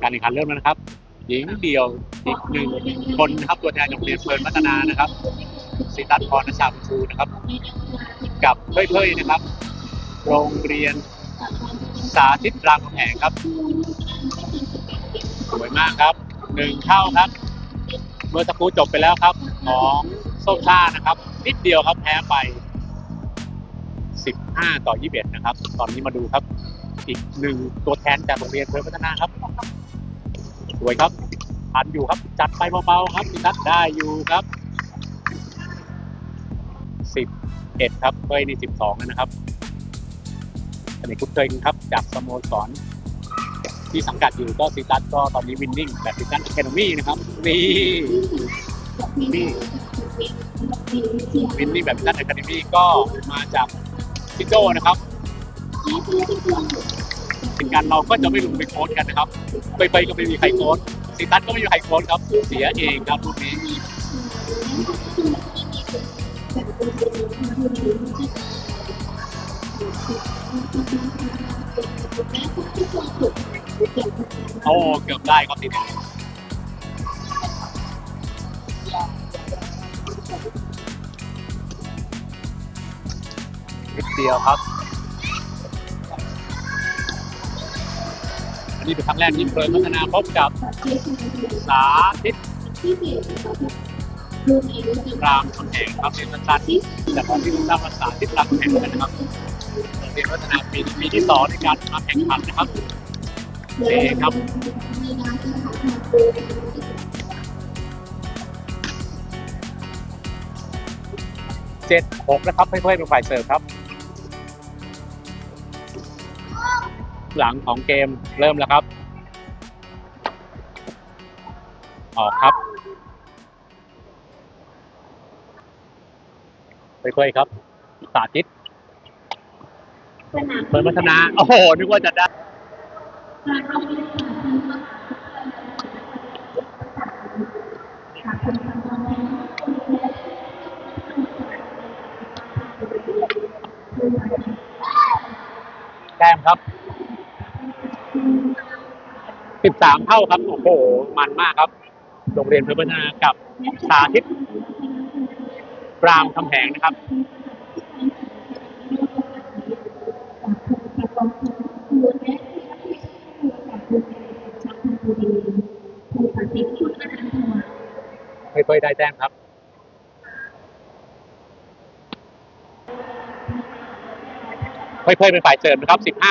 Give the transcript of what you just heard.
การแข่งขันเริ่มแล้วนะครับ หญิงเดียวอีกหนึ่งคนนะครับตัวแทนโรงเรียนเพลินพัฒนานะครับสิตันพรณชาบุญชูนะครับ กับเพ่ยๆนะครับ โรงเรียนสาธิตรามคำแหงครับ สวยมากครับหนึ่งเท่าครับ เมื่อสักครู่จบไปแล้วครับ ของส้มซ่านะครับ นิดเดียวครับแพ้ไป 15 ต่อ 21 นะครับ ตอนนี้มาดูครับ อีกหนึ่งตัวแทนจากโรงเรียนเพลินพัฒนาครับ วยครับทันอยู่ครับ จัดไปเบาๆครับพิทัศน์ได้อยู่ครับ11ครับเคยใน12แล้วนะครับอันนี้คุณเคยครับ จากสโมสรที่สังกัดอยู่ก็ซิตัสก็ตอนนี้วินนิ่งแบบซิตัสแคนมี่นะครับนี่นี่วินนิ่งแบบซิตัสแคนมี่ก็มาจากพี่โจนะครับ เป็นการเราก็จะไม่ลงไปโค้ดกันนะครับ ไปไปก็ไม่มีใครโค้ดซิตัสก็ไม่มีใครโค้ดครับเสียเองครับลูกนี้โอ้เกือบได้ครับทีนี้นิดเดียวครับ นนี้เป็นครั้งแรกที่เพลินพัฒนาพบกับสาธิตรามคำแหงครับเรียนสั้นๆแต่ตอนที่รู้ทราบว่าสาธิตรามคำแหงกันนะครับเรียนพัฒนาปีนี้ปีที่สองในการมาแข่งขันนะครับเอครับเจ็ดหกนะครับเพื่อนๆเป็นฝ่ายเสิร์ฟครับ หลังของเกมเริ่มแล้วครับ ออกครับค่อยๆครับ สาธิตเปิดพัฒนา โอ้โห นึกว่าจะได้แต้มครับ 13 เท่าครับ โอ้โห มันมากครับ โรงเรียนเพื่อพัฒนากับสาธิตรามคำแหงนะครับค่อยได้แต้มครับค่อยๆเป็นฝ่ายเสริมนะครับ 15